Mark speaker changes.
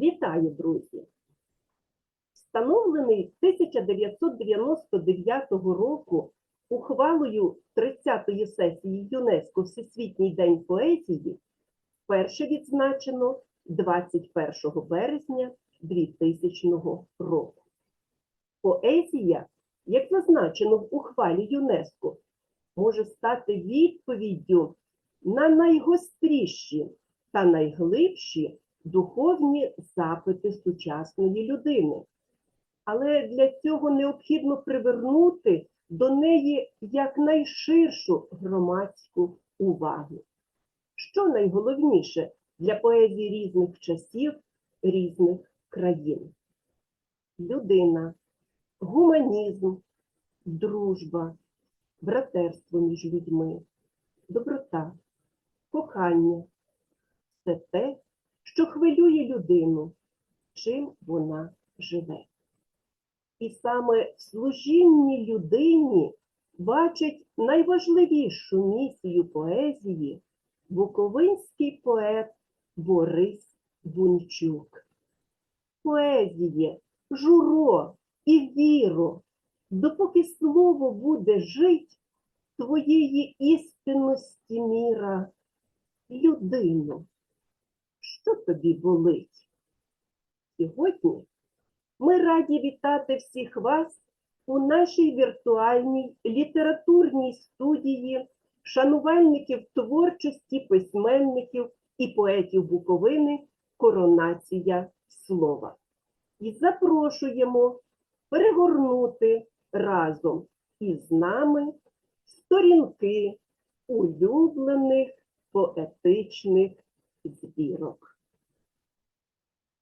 Speaker 1: Вітаю, друзі! Встановлений 1999 року ухвалою 30-ї сесії ЮНЕСКО Всесвітній день поезії вперше відзначено 21 березня 2000 року. Поезія, як зазначено в ухвалі ЮНЕСКО, може стати відповіддю на найгостріші та найглибші духовні запити сучасної людини. Але для цього необхідно привернути до неї якнайширшу громадську увагу. Що найголовніше для поезії різних часів, різних країн? Людина, гуманізм, дружба, братерство між людьми, доброта, кохання це те, що хвилює людину, чим вона живе. І саме в служінні людині бачить найважливішу місію поезії буковинський поет Борис Бунчук. Поезіє, журо і віро, допоки слово буде жить, твоєї істинності міра, людину що тобі болить? Сьогодні ми раді вітати всіх вас у нашій віртуальній літературній студії шанувальників творчості письменників і поетів Буковини Коронація слова. І запрошуємо перегорнути разом із нами сторінки улюблених поетичних збірок.